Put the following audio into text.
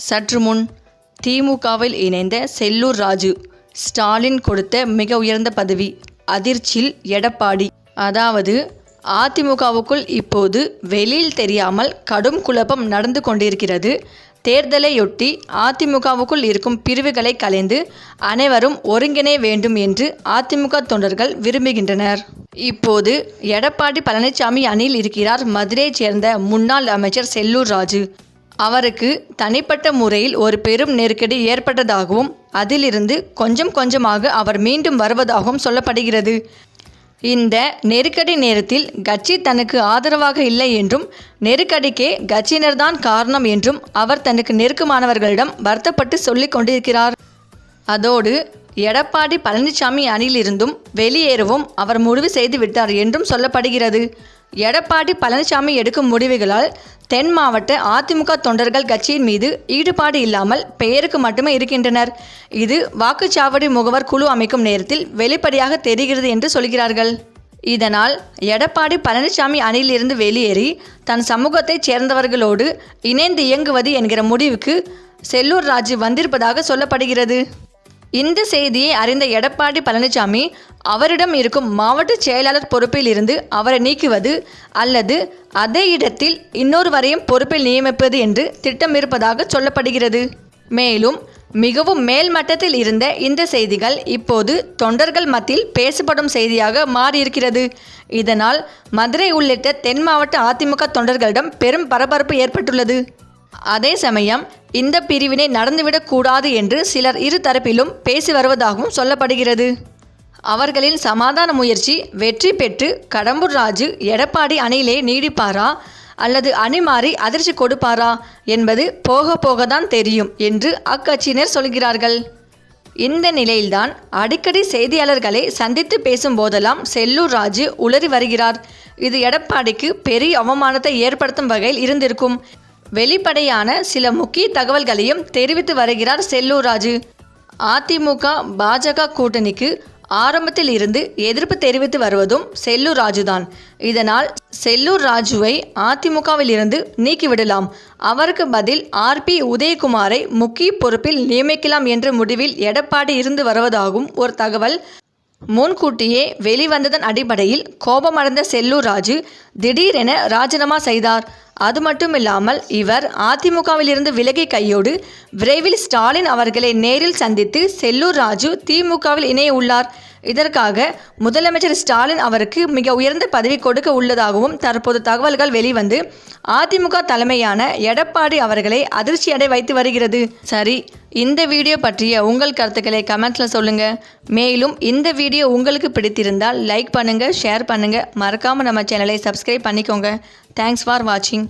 சற்று முன் திமுகவில் இணைந்த செல்லூர் ராஜு ஸ்டாலின் கொடுத்த மிக உயர்ந்த பதவி அதிர்ச்சியில் எடப்பாடி. அதாவது அதிமுகவுக்குள் இப்போது வெளியில் தெரியாமல் கடும் குழப்பம் நடந்து கொண்டிருக்கிறது. தேர்தலையொட்டி அதிமுகவுக்குள் இருக்கும் பிரிவுகளை கலைந்து அனைவரும் ஒருங்கிணை வேண்டும் என்று அதிமுக தொண்டர்கள் விரும்புகின்றனர். இப்போது எடப்பாடி பழனிசாமி அணியில் இருக்கிறார் மதுரையைச் சேர்ந்த முன்னாள் அமைச்சர் செல்லூர் ராஜு. அவருக்கு தனிப்பட்ட முறையில் ஒரு பெரும் நெருக்கடி ஏற்பட்டதாகவும் அதிலிருந்து கொஞ்சம் கொஞ்சமாக அவர் மீண்டும் வருவதாகவும் சொல்லப்படுகிறது. இந்த நெருக்கடி நேரத்தில் கட்சி தனக்கு ஆதரவாக இல்லை என்றும் நெருக்கடிக்கே கட்சியினர்தான் காரணம் என்றும் அவர் தனக்கு நெருக்கமானவர்களிடம் வருத்தப்பட்டு சொல்லிக் கொண்டிருக்கிறார். அதோடு எடப்பாடி பழனிசாமி அணியிலிருந்தும் வெளியேறவும் அவர் முடிவு செய்துவிட்டார் என்றும் சொல்லப்படுகிறது. எடப்பாடி பழனிசாமி எடுக்கும் முடிவுகளால் தென் மாவட்ட அதிமுக தொண்டர்கள் கட்சியின் மீது ஈடுபாடு இல்லாமல் பெயருக்கு மட்டுமே இருக்கின்றனர். இது வாக்குச்சாவடி முகவர் குழு அமைக்கும் நேரத்தில் வெளிப்படையாக தெரிகிறது என்று சொல்கிறார்கள். இதனால் எடப்பாடி பழனிசாமி அணியிலிருந்து வெளியேறி தன் சமூகத்தைச் சேர்ந்தவர்களோடு இணைந்து இயங்குவது என்கிற முடிவுக்கு செல்லூர் ராஜு வந்திருப்பதாக சொல்லப்படுகிறது. இந்த செய்தியை அறிந்த எடப்பாடி பழனிசாமி அவரிடம் இருக்கும் மாவட்ட செயலாளர் பொறுப்பில் இருந்து அவரை நீக்குவது அல்லது அதே இடத்தில் இன்னொருவரையும் பொறுப்பில் நியமிப்பது என்று திட்டமிருப்பதாக சொல்லப்படுகிறது. மேலும் மிகவும் மேல்மட்டத்தில் இருந்த இந்த செய்திகள் இப்போது தொண்டர்கள் மத்தியில் பேசப்படும் செய்தியாக மாறியிருக்கிறது. இதனால் மதுரை உள்ளிட்ட தென் மாவட்ட அதிமுக தொண்டர்களிடம் பெரும் பரபரப்பு ஏற்பட்டுள்ளது. அதே சமயம் இந்த பிரிவினை நடந்துவிடக்கூடாது என்று சிலர் இரு தரப்பிலும் பேசி வருவதாகவும் சொல்லப்படுகிறது. அவர்களின் சமாதான முயற்சி வெற்றி பெற்று கடம்பூர் ராஜு எடப்பாடி அணியிலே நீடிப்பாரா? அல்லது அணி மாறி அதிர்ச்சி கொடுப்பாரா? என்பது போக போக தான் தெரியும் என்று அக்கட்சியினர் சொல்கிறார்கள். இந்த நிலையில்தான் அடிக்கடி செய்தியாளர்களை சந்தித்து பேசும் போதெல்லாம் செல்லூர் ராஜு உளறி வருகிறார். இது எடப்பாடிக்கு பெரிய அவமானத்தை ஏற்படுத்தும் வகையில் இருந்திருக்கும். வெளிப்படையான சில முக்கிய தகவல்களையும் தெரிவித்து வருகிறார் செல்லூர் ராஜு. அதிமுக பாஜக கூட்டணிக்கு ஆரம்பத்தில் இருந்து எதிர்ப்பு தெரிவித்து வருவதும் செல்லூர் ராஜுதான். இதனால் செல்லூர் ராஜுவை அதிமுகவில் இருந்து நீக்கிவிடலாம். அவருக்கு பதில் ஆர். பி. உதயகுமாரை முக்கிய பொறுப்பில் நியமிக்கலாம் என்ற முடிவில் எடப்பாடி இருந்து வருவதாகவும் ஒரு தகவல். முன்கூட்டியே வெளிவந்ததன் அடிப்படையில் கோபமடைந்த செல்லூர் ராஜு திடீரென ராஜினாமா செய்தார். அது மட்டுமில்லாமல் இவர் அதிமுகவிலிருந்து விலகி கையோடு விரைவில் ஸ்டாலின் அவர்களை நேரில் சந்தித்து செல்லூர் ராஜு திமுகவில் இணைய உள்ளார் இதற்காக முதலமைச்சர் ஸ்டாலின் அவருக்கு மிக உயர்ந்த பதவி கொடுக்க உள்ளதாகவும் தற்போது தகவல்கள் வெளிவந்து அதிமுக தலைமையான எடப்பாடி அவர்களை அதிர்ச்சியடை வைத்து வருகிறது. சரி இந்த வீடியோ பற்றிய உங்கள் கருத்துக்களை கமெண்ட்ஸில் சொல்லுங்கள் மேலும் இந்த வீடியோ உங்களுக்கு பிடித்திருந்தால் லைக் பண்ணுங்கள் ஷேர் பண்ணுங்கள் மறக்காமல் நம்ம சேனலை சப்ஸ்கிரைப் பண்ணிக்கோங்க. தேங்க்ஸ் ஃபார் வாட்சிங்